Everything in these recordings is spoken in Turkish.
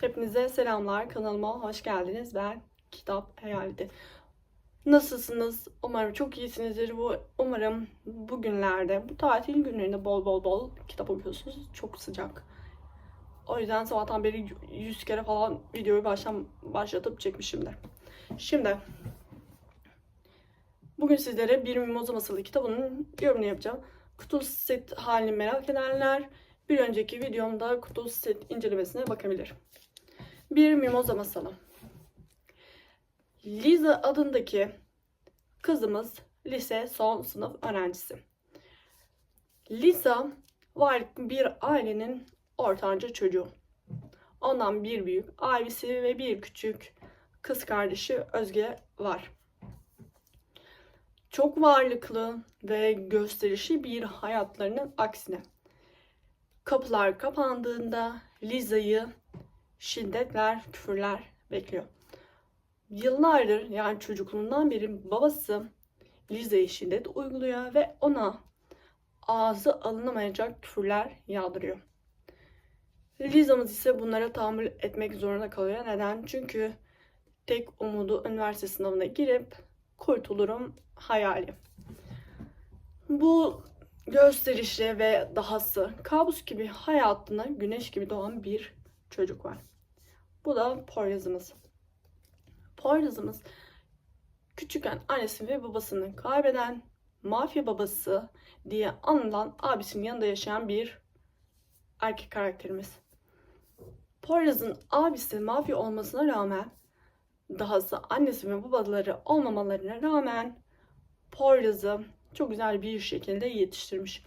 Hepinize selamlar. Kanalıma hoş geldiniz. Ben Kitap Hayaleti. Nasılsınız? Umarım çok iyisinizdir. Bu umarım bugünlerde, bu tatil günlerinde bol bol bol kitap okuyorsunuz. Çok sıcak. O yüzden sabahtan beri 100 kere falan videoyu baştan başlatıp çekmişimdir. Şimdi bugün sizlere Bir Mimoza Masalı kitabının yorumunu yapacağım. Kutu set halini merak edenler bir önceki videomda kutu set incelemesine bakabilir. Bir Mimoza Masalı. Liza adındaki kızımız lise son sınıf öğrencisi. Lisa var bir ailenin ortanca çocuğu. Ondan bir büyük abisi ve bir küçük kız kardeşi Özge var. Çok varlıklı ve gösterişli bir hayatlarının aksine. Kapılar kapandığında Liza'yı şiddetler, küfürler bekliyor. Yıllardır yani çocukluğundan beri babası Liza'ya şiddet uyguluyor ve ona ağzı alınamayacak küfürler yağdırıyor. Liza'mız ise bunlara tahammül etmek zorunda kalıyor. Neden? Çünkü tek umudu üniversite sınavına girip kurtulurum hayali. Bu gösterişli ve dahası kabus gibi hayatına güneş gibi doğan bir çocuk var. Bu da Poyraz'ımız. Poyraz'ımız küçükken annesini ve babasını kaybeden mafya babası diye anılan abisinin yanında yaşayan bir erkek karakterimiz. Poyraz'ın abisi mafya olmasına rağmen dahası annesi ve babaları olmamalarına rağmen Poyraz'ı çok güzel bir şekilde yetiştirmiş.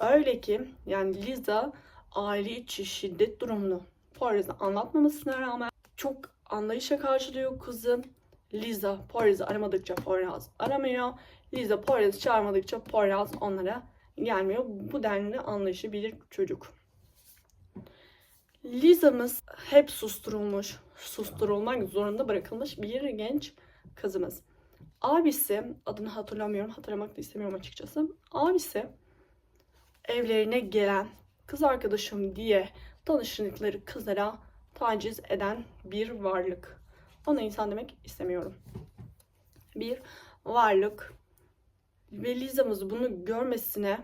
Öyle ki yani Liza aile içi şiddet durumunu Poyraz'a anlatmamasına rağmen çok anlayışla karşılıyor kızı. Liza Poyraz'ı aramadıkça Poyraz aramıyor. Liza Poyraz'ı çağırmadıkça Poyraz onlara gelmiyor. Bu denli anlayışlı bir çocuk. Liza'mız hep susturulmuş, susturulmak zorunda bırakılmış bir genç kızımız. Abisi, adını hatırlamıyorum, hatırlamak da istemiyorum açıkçası. Abisi evlerine gelen kız arkadaşım diye tanıştıkları kızlara taciz eden bir varlık. Ona insan demek istemiyorum. Bir varlık ve Liza'mız bunu görmesine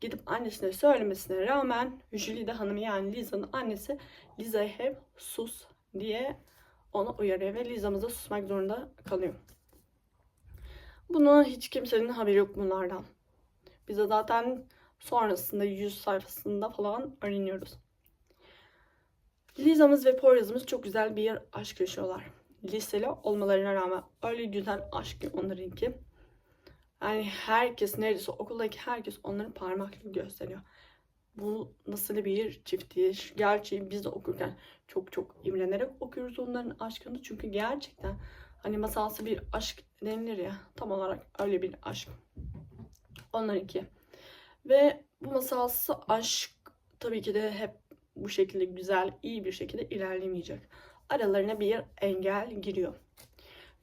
gidip annesine söylemesine rağmen Jülide Hanım yani Liza'nın annesi Liza'ya hep sus diye onu uyarıyor ve Liza'mız da susmak zorunda kalıyor. Bunu hiç kimsenin haberi yok bunlardan. Bize zaten sonrasında 100 sayfasında falan öğreniyoruz. Liza'mız ve Poyraz'ımız çok güzel bir aşk yaşıyorlar. Liseli olmalarına rağmen öyle güzel aşk ki onlarınki. Yani herkes neredeyse okuldaki herkes onları parmakla gösteriyor. Bu nasıl bir çiftliği? Gerçi biz de okurken çok çok imrenerek okuyoruz onların aşkını. Çünkü gerçekten hani masalsı bir aşk denilir ya. Tam olarak öyle bir aşk. Onlarınki. Ve bu masalsı aşk tabii ki de hep bu şekilde güzel, iyi bir şekilde ilerlemeyecek. Aralarına bir engel giriyor.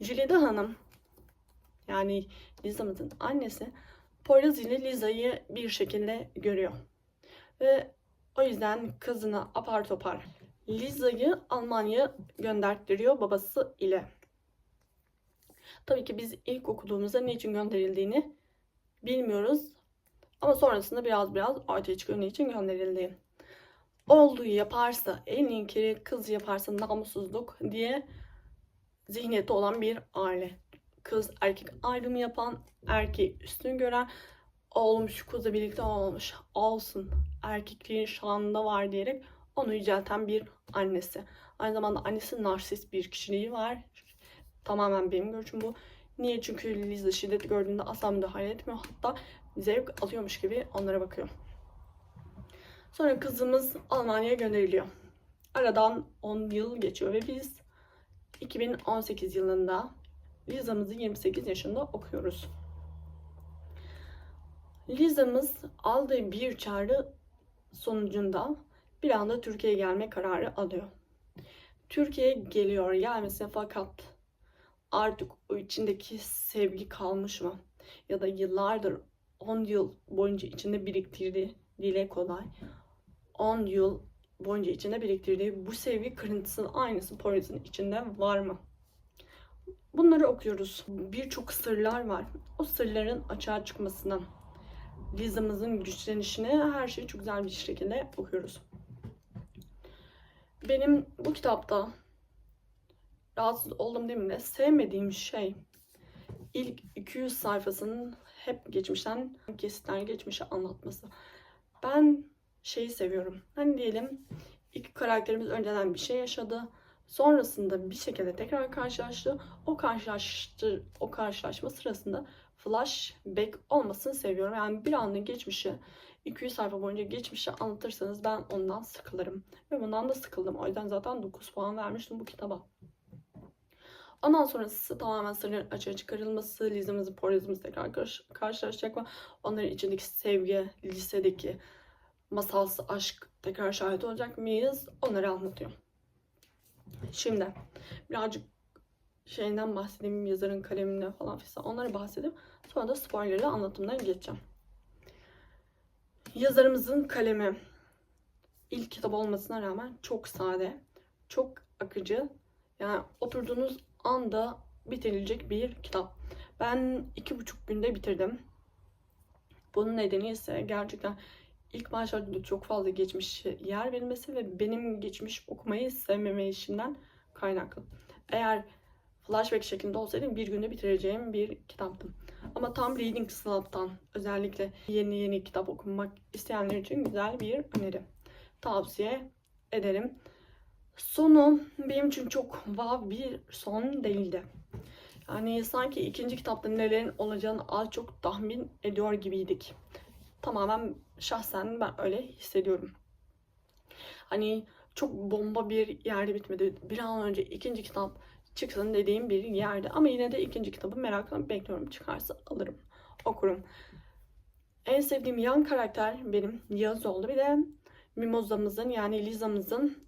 Jülide Hanım yani Liza'mızın annesi Poyraz ile Liza'yı bir şekilde görüyor. Ve o yüzden kızını apar topar Liza'yı Almanya'ya gönderttiriyor babası ile. Tabii ki biz ilk okuduğumuzda niçin gönderildiğini bilmiyoruz. Ama sonrasında biraz biraz ortaya çıkıyor niçin gönderildiği. Olduğu yaparsa en kere kız yaparsa namussuzluk diye zihniyeti olan bir aile. Kız erkek ayrımı yapan, erkeği üstün gören, olmuş kızla birlikte olmuş, olsun erkekliğin şanında var diyerek onu yücelten bir annesi. Aynı zamanda annesi narsist bir kişiliği var. Tamamen benim görüşüm bu. Niye? Çünkü Liza şiddet gördüğünde asla müdahale etmiyor. Hatta zevk alıyormuş gibi onlara bakıyor. Sonra kızımız Almanya'ya gönderiliyor. Aradan 10 yıl geçiyor ve biz 2018 yılında Liza'mızı 28 yaşında okuyoruz. Liza'mız aldığı bir çağrı sonucunda bir anda Türkiye'ye gelme kararı alıyor. Türkiye'ye geliyor gelmesine fakat artık o içindeki sevgi kalmış mı? Ya da yıllardır 10 yıl boyunca içinde biriktirdiği dile kolay 10 yıl boyunca içinde biriktirdiği bu sevgi kırıntısının aynısı Poyraz'ın içinde var mı? Bunları okuyoruz. Birçok sırlar var. O sırların açığa çıkmasına, Liza'mızın güçlenişine her şeyi çok güzel bir şekilde okuyoruz. Benim bu kitapta rahatsız oldum değil mi de sevmediğim şey ilk 200 sayfasının hep geçmişten kesitler geçmişe anlatması. Ben şeyi seviyorum. Hani diyelim iki karakterimiz önceden bir şey yaşadı. Sonrasında bir şekilde tekrar karşılaştı. O karşılaştı, o karşılaşma sırasında flashback olmasını seviyorum. Yani bir anda geçmişi 200 sayfa boyunca geçmişi anlatırsanız ben ondan sıkılırım. Ve bundan da sıkıldım. O yüzden zaten 9 puan vermiştim bu kitaba. Ondan sonrası tamamen sırların açığa çıkarılması, Liza'mızı, Poyraz'ımız tekrar karş- karşılaşacak ve onların içindeki sevgi, lisedeki masalsı aşk tekrar şahit olacak mıyız? Onları anlatıyor. Şimdi birazcık şeyinden bahsedeyim, yazarın kaleminden falan filan onları bahsedeyim. Sonra da spoilerlı anlatımdan geçeceğim. Yazarımızın kalemi ilk kitap olmasına rağmen çok sade, çok akıcı. Yani oturduğunuz anda bitirilecek bir kitap. Ben iki buçuk günde bitirdim. Bunun nedeni ise gerçekten ilk başlarda çok fazla geçmiş yer verilmesi ve benim geçmiş okumayı sevmeme işimden kaynaklı. Eğer flashback şeklinde olsaydı bir günde bitireceğim bir kitaptı. Ama tam reading slump'tan özellikle yeni yeni kitap okumak isteyenler için güzel bir öneri. Tavsiye ederim. Sonu benim için çok wow bir son değildi. Yani sanki ikinci kitapta nelerin olacağını az çok tahmin ediyor gibiydik. Tamamen şahsen ben öyle hissediyorum. Hani çok bomba bir yerde bitmedi. Bir an önce ikinci kitap çıksın dediğim bir yerde. Ama yine de ikinci kitabı merakla bekliyorum. Çıkarsa alırım, okurum. En sevdiğim yan karakter benim Yağız oldu. Bir de Mimoza'mızın yani Liza'mızın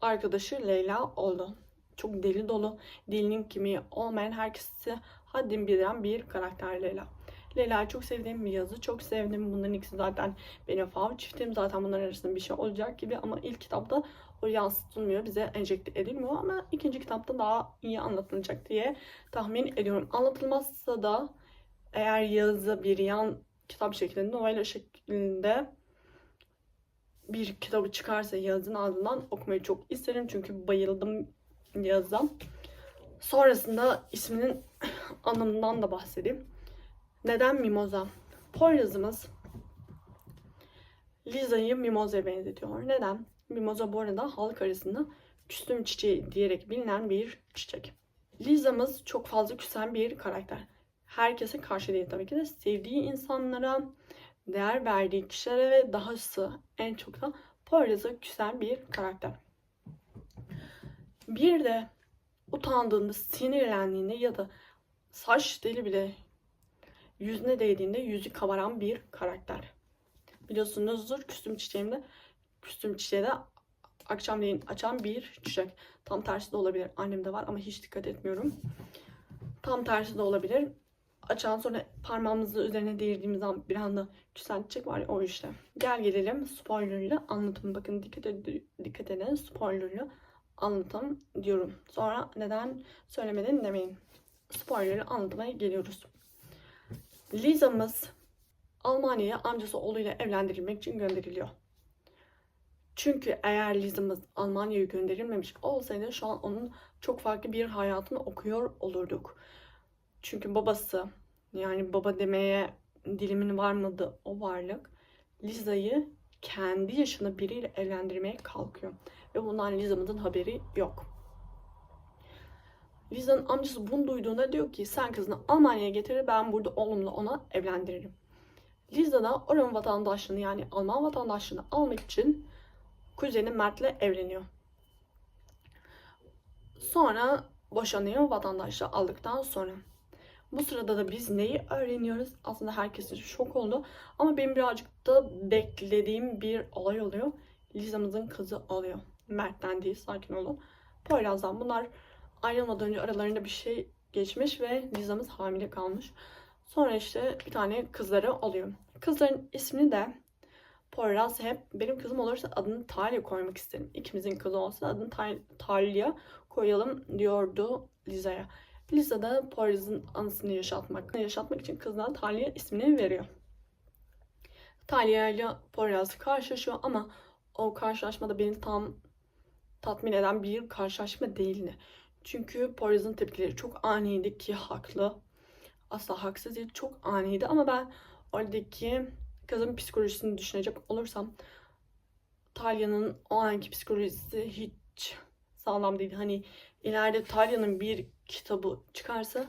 arkadaşı Leyla oldu. Çok deli dolu, dilinin kimiği olmayan herkesi haddim bilen bir karakter Leyla. Leyla'yı çok sevdim, Yaz'ı çok sevdim. Bunların ikisi zaten benim fav çiftim. Zaten bunların arasında bir şey olacak gibi ama ilk kitapta o yansıtılmıyor, bize enjekte edilmiyor ama ikinci kitapta daha iyi anlatılacak diye tahmin ediyorum. Anlatılmazsa da eğer Yaz'ı bir yan kitap şeklinde, novela şeklinde bir kitabı çıkarsa Yaz'ın ardından okumayı çok isterim. Çünkü bayıldım Yaz'a. Sonrasında isminin anlamından da bahsedeyim. Neden Mimoza? Poyraz'ımız Liza'yı Mimoza'ya benzetiyor. Neden? Mimoza bu arada halk arasında küstüm çiçeği diyerek bilinen bir çiçek. Liza'mız çok fazla küsen bir karakter. Herkese karşı değil tabii ki de sevdiği insanlara, değer verdiği kişilere ve dahası en çok da Poyraz'a küsen bir karakter. Bir de utandığında, sinirlendiğinde ya da saç deli bile yüzüne değdiğinde yüzü kabaran bir karakter. Biliyorsunuzdur küstüm çiçeğimde küstüm çiçeği de akşamleyin açan bir çiçek. Tam tersi de olabilir. Annemde var ama hiç dikkat etmiyorum. Tam tersi de olabilir. Açan sonra parmağımızı üzerine değirdiğimiz zaman bir anda küsen var ya o işte. Gel gelelim spoilerlı anlatım. Bakın dikkat, ed- dikkat edin spoilerlı anlatım diyorum. Sonra neden söylemedin demeyin. Spoilerlı anlatmaya geliyoruz. Liza'mız Almanya'ya amcası oğluyla evlendirilmek için gönderiliyor. Çünkü eğer Liza'mız Almanya'ya gönderilmemiş olsaydı şu an onun çok farklı bir hayatını okuyor olurduk. Çünkü babası yani baba demeye dilimin varmadığı o varlık Liza'yı kendi yaşında biriyle evlendirmeye kalkıyor. Ve bundan Liza'mızın haberi yok. Liza'nın amcası bunu duyduğunda diyor ki sen kızını Almanya'ya getir ben burada oğlumla ona evlendiririm. Liza da oranın vatandaşlığını yani Alman vatandaşlığını almak için kuzeni Mert'le evleniyor. Sonra boşanıyor vatandaşlığı aldıktan sonra. Bu sırada da biz neyi öğreniyoruz? Aslında herkes şok oldu. Ama benim birazcık da beklediğim bir olay oluyor. Liza'mızın kızı oluyor. Mert'ten değil sakin olun. Poyraz'dan bunlar ayrılmadan önce aralarında bir şey geçmiş ve Liza'mız hamile kalmış. Sonra işte bir tane kızları oluyor. Kızların ismini de Poyraz hep benim kızım olursa adını Talya koymak isterim. İkimizin kızı olsa adını Ta- Talya koyalım diyordu Liza'ya. Liza da Poyraz'ın anısını yaşatmak, yaşatmak için kızına Talya ismini veriyor. Talya ile Poyraz karşılaşıyor ama o karşılaşmada beni tam tatmin eden bir karşılaşma değildi. Çünkü Poyraz'ın tepkileri çok aniydi ki haklı. Asla haksız değil. Çok aniydi ama ben oradaki kızın psikolojisini düşünecek olursam Talya'nın o anki psikolojisi hiç sağlam değil. Hani ileride Talya'nın bir kitabı çıkarsa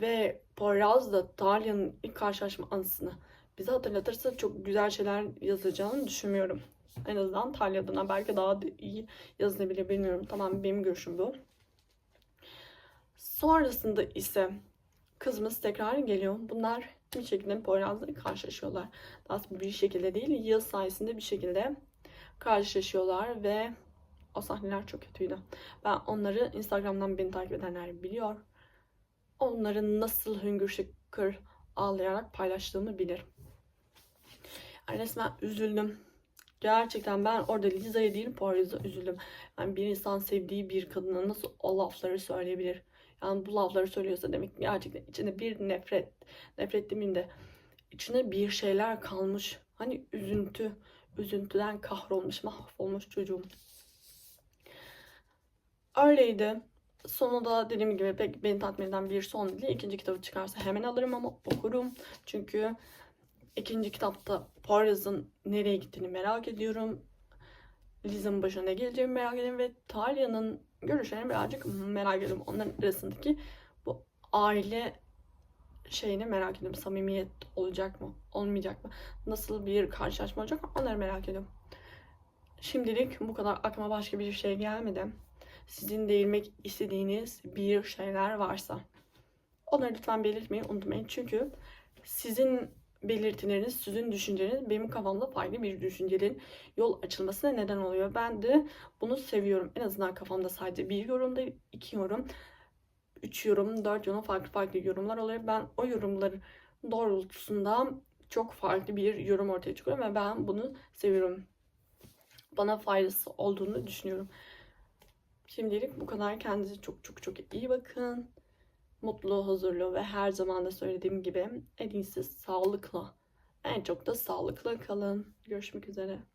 ve Poyraz da Talya'nın ilk karşılaşma anısını bize hatırlatırsa çok güzel şeyler yazacağını düşünmüyorum. En azından Talya adına belki daha da iyi yazılabilir bilmiyorum. Tamam benim görüşüm bu. Sonrasında ise kızımız tekrar geliyor. Bunlar bir şekilde Poyraz'la karşılaşıyorlar. Aslında bir şekilde değil, yıl sayesinde bir şekilde karşılaşıyorlar ve o sahneler çok kötüydü. Ben onları Instagram'dan beni takip edenler biliyor. Onların nasıl hüngür şıkır ağlayarak paylaştığımı bilir. Yani resmen üzüldüm. Gerçekten ben orada Liza'ya değil Poyraz'a üzüldüm. Yani bir insan sevdiği bir kadına nasıl o lafları söyleyebilir? Yani bu lafları söylüyorsa demek ki gerçekten içinde bir nefret, nefret demeyeyim de içine bir şeyler kalmış. Hani üzüntü, üzüntüden kahrolmuş, mahvolmuş çocuğum. Öyleydi. Sonunda dediğim gibi pek beni tatmin eden bir son değil. İkinci kitabı çıkarsa hemen alırım ama okurum. Çünkü ikinci kitapta Poyraz'ın nereye gittiğini merak ediyorum. Liza'nın başına ne geleceğini merak ediyorum ve Talya'nın görüşlerini birazcık merak ediyorum. Onların arasındaki bu aile şeyini merak ediyorum. Samimiyet olacak mı? Olmayacak mı? Nasıl bir karşılaşma olacak? Onları merak ediyorum. Şimdilik bu kadar aklıma başka bir şey gelmedi. Sizin değinmek istediğiniz bir şeyler varsa onları lütfen belirtmeyi unutmayın. Çünkü sizin belirtileriniz, sizin düşünceleriniz benim kafamda farklı bir düşüncelerin yol açılmasına neden oluyor. Ben de bunu seviyorum. En azından kafamda sadece bir yorum değil, iki yorum, üç yorum, dört yorum farklı farklı yorumlar oluyor. Ben o yorumların doğrultusunda çok farklı bir yorum ortaya çıkıyor ve ben bunu seviyorum. Bana faydası olduğunu düşünüyorum. Şimdilik bu kadar. Kendinize çok çok çok iyi bakın mutlu, huzurlu ve her zaman da söylediğim gibi en iyisi sağlıkla. En çok da sağlıkla kalın. Görüşmek üzere.